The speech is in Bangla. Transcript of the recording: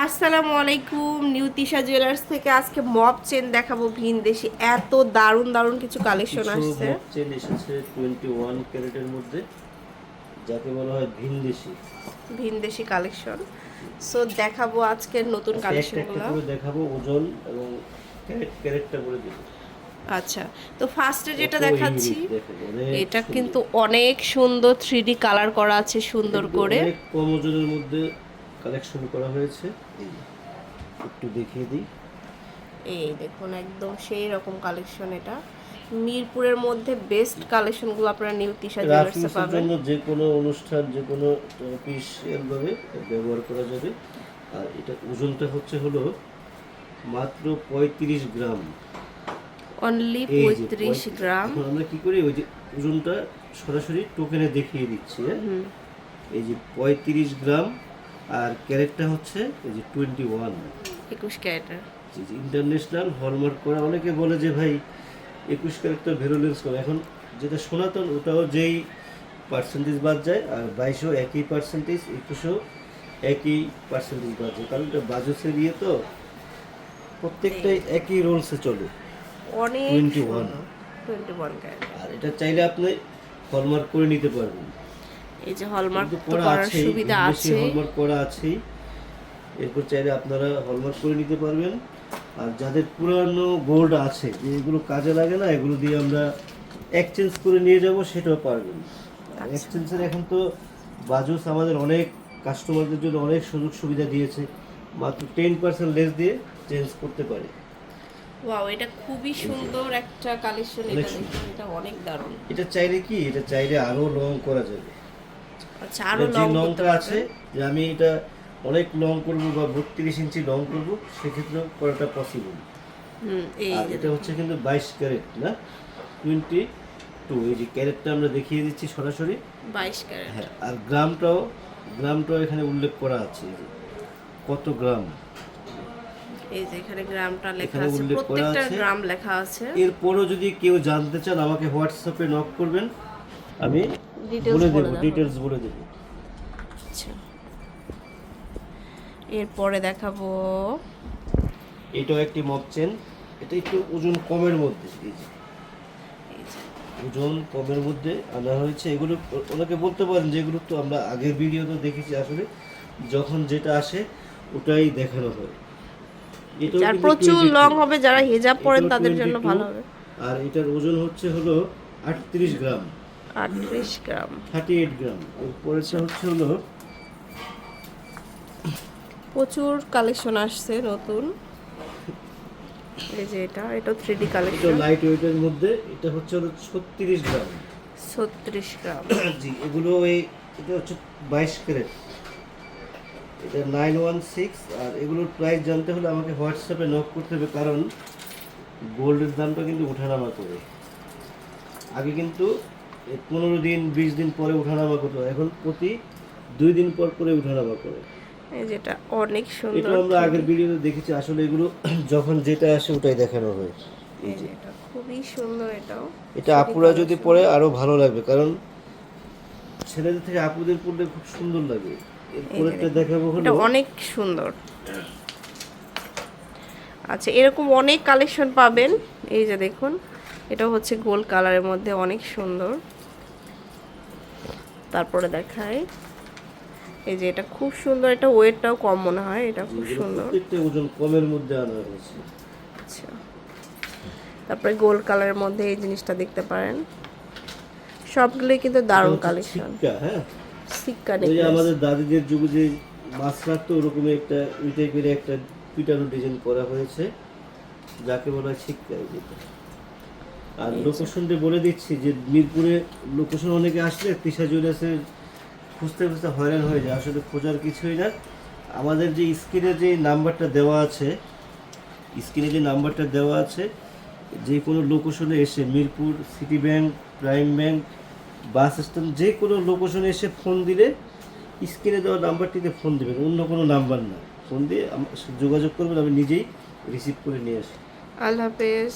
আসসালামু আলাইকুম নিউ তিশা জুয়েলার্স থেকে আজকে মপ চেন দেখাবো ভিনদেশি এত দারুণ দারুণ কিছু কালেকশন আসছে। মক চেন এসেছে টোয়েন্টি ওয়ান ক্যারেটের মধ্যে যাকে বলা হয় ভিনদেশি ভিনদেশি কালেকশন সো দেখাবো আজকের নতুন আচ্ছা, কালেকশনগুলো দেখাবো ওজন এবং ক্যারেট ক্যারেটটা বলে দেবো। আচ্ছা তো ফার্স্টে যেটা দেখাচ্ছি এটা কিন্তু অনেক সুন্দর থ্রি কালার করা আছে সুন্দর করে। কম ওজনের মধ্যে কালেকশন করা হয়েছে। এই একটু দেখিয়ে দিই। এই দেখুন একদম সেই রকম কালেকশন এটা। মিরপুরের মধ্যে বেস্ট কালেকশনগুলো আপনারা নিউ তিশা জুয়েলার্সে পাবেন। জন্য যে কোনো অনুষ্ঠান যে কোনো অফিসিয়াল ভাবে ব্যবহার করা যাবে। আর এটা ওজনটা হচ্ছে হলো মাত্র পঁয়ত্রিশ গ্রাম। অনলি এই যে পঁয়ত্রিশ পঁয়ত্রিশ- গ্রাম। এখন আমরা কি করি? ওই যে ওজনটা সরাসরি টোকেনে দেখিয়ে দিচ্ছি হ্যাঁ? এই যে পঁয়ত্রিশ গ্রাম আর ক্যারেটটা হচ্ছে এই যে টোয়েন্টি ওয়ান একুশ ক্যারেটের। ইন্টারন্যাশনাল হলমার্ক করা অনেকে বলে যে ভাই একুশ ক্যারেট তো ভেরোলেন্স করে এখন যেটা সনাতন ওটাও যেই পার্সেন্টেজ বাদ যায় আর বাইশও একই পার্সেন্টেজ একুশও একই পার্সেন্টেজ বাদ যায়। কারণ এটা বাজসের ইয়ে তো প্রত্যেকটাই একই রোলসে চলে। অনেক 21 টোয়েন্টি ওয়ান আর এটা চাইলে আপনি হলমার্ক করে নিতে পারবেন। এই যে হলমার্ক করার সুবিধা আছে। হলমার্ক করা আছেই এরপর চাইলে আপনারা হলমার্ক করে নিতে পারবেন। আর যাদের পুরানো গোল্ড আছে যে এগুলো কাজে লাগে না এগুলো দিয়ে আমরা এক্সচেঞ্জ করে নিয়ে যাব সেটাও পারবেন। আচ্ছা। এক্সচেঞ্জের এখন তো বাজুস আমাদের অনেক কাস্টমারদের জন্য অনেক সুযোগ সুবিধা দিয়েছে। মাত্র টেন পার্সেন্ট লেস দিয়ে চেঞ্জ করতে পারে। ওয়াও এটা খুবই সুন্দর একটা কালেকশন এটা এটা অনেক দারুণ। এটা চাইলে কি? এটা চাইলে আরও লং করা যাবে। আচ্ছা আরও লং লংটা আছে যে আমি এটা অনেক লং করব বা বত্রিশ ইঞ্চি লং করব সেক্ষেত্রেও করাটা পসিবল আর এটা হচ্ছে কিন্তু বাইশ ক্যারেট না? টোয়েন্টি টু এই যে ক্যারেটটা আমরা দেখিয়ে দিচ্ছি সরাসরি। বাইশ ক্যারেট। হ্যাঁ আর গ্রামটাও গ্রামটাও এখানে উল্লেখ করা আছে কত গ্রাম? এই যে এখানে গ্রামটা লেখা এখানে আছে উল্লেখ করা প্রত্যেকটা আছে। গ্রাম লেখা আছে। এরপরও যদি কেউ জানতে চান আমাকে হোয়াটসঅ্যাপে নক করবেন। আমি বলে দেবো। ডিটেলস বলে দেবো। আচ্ছা। এরপরে দেখাবো। এটাও একটি মক চেন এটা একটু ওজন কমের মধ্যে এই যে। ওজন কমের মধ্যে আনা হয়েছে। এগুলো ওনাকে বলতে পারেন যে এগুলো তো আমরা আগের ভিডিওতে দেখেছি আসলে যখন যেটা আসে ওটাই দেখানো হয়। যার প্রচুর লং হবে যারা হিজাব পরেন তাদের জন্য ভালো হবে। আর এটার ওজন হচ্ছে হলো আটত্রিশ গ্রাম। আটত্রিশ গ্রাম। থার্টি এইট গ্রাম এরপরেটা হচ্ছে হলো প্রচুর কালেকশন আসছে নতুন। এই যে এটা এটা থ্রি ডি কালেকশন লাইট ওয়েটের মধ্যে এটা হচ্ছে হলো ছত্রিশ গ্রাম। ছত্রিশ গ্রাম। জি এগুলো এই এটা হচ্ছে বাইশ ক্যারেট। এটা নাইন ওয়ান সিক্স আর এগুলোর প্রাইস জানতে হলে আমাকে হোয়াটসঅ্যাপে নক করতে হবে কারণ গোল্ডের দামটা কিন্তু ওঠানামা করে। আগে কিন্তু পনেরো দিন বিশ দিন পরে ওঠানামা করতো এখন প্রতি দুই দিন পর পরে ওঠানামা করে। এই যেটা অনেক এটা আমরা আগের ভিডিওতে দেখেছি আসলে এগুলো যখন যেটা আসে ওটাই দেখানো হয় এই যে এটা খুবই সুন্দর এটাও। এটা আপুরা যদি পরে আরও ভালো লাগবে কারণ ছেলেদের থেকে আপুদের পরলে খুব সুন্দর লাগে। এরপরেরটা দেখাবো হলো। এটা অনেক সুন্দর। আচ্ছা এরকম অনেক কালেকশন পাবেন। এই যে দেখুন এটা হচ্ছে গোল্ড কালারের মধ্যে অনেক সুন্দর। তারপরে দেখায় এই যে এটা খুব সুন্দর এটা ওয়েটটাও কম মনে হয় এটা খুব সুন্দর। প্রত্যেকটা ওজন কমের মধ্যে আনা হয়েছে। আচ্ছা। তারপরে গোল্ড কালারের মধ্যে এই জিনিসটা দেখতে পারেন। সবগুলোই কিন্তু দারুণ কালেকশন। হ্যাঁ। সিক্কা যে আমাদের দাদিদের যুগে যে মাছ রাখতো ওরকম একটা ওই টাইপের একটা পিটানো ডিজাইন করা হয়েছে যাকে বলা হয় যেটা। আর লোকেশনটা বলে দিচ্ছি যে মিরপুরে লোকেশন অনেকে আসলে তিশা জুয়েলার্সের খুঁজতে খুঁজতে হয়রান হয়ে যায়। আসলে খোঁজার কিছুই না। আমাদের যে স্ক্রিনে যে নাম্বারটা দেওয়া আছে স্ক্রিনে যে নাম্বারটা দেওয়া আছে, যে কোনো লোকেশনে এসে Mirpur City Bank Prime Bank bus stand যে কোনো লোকেশনে এসে ফোন দিলে স্ক্রিনে দেওয়া নাম্বারটিতে ফোন দেবেন। অন্য কোনো নাম্বার না। ফোন দিয়ে যোগাযোগ করবেন, আমি নিজেই রিসিভ করে নিয়ে আসি। আল্লাহ হাফেজ।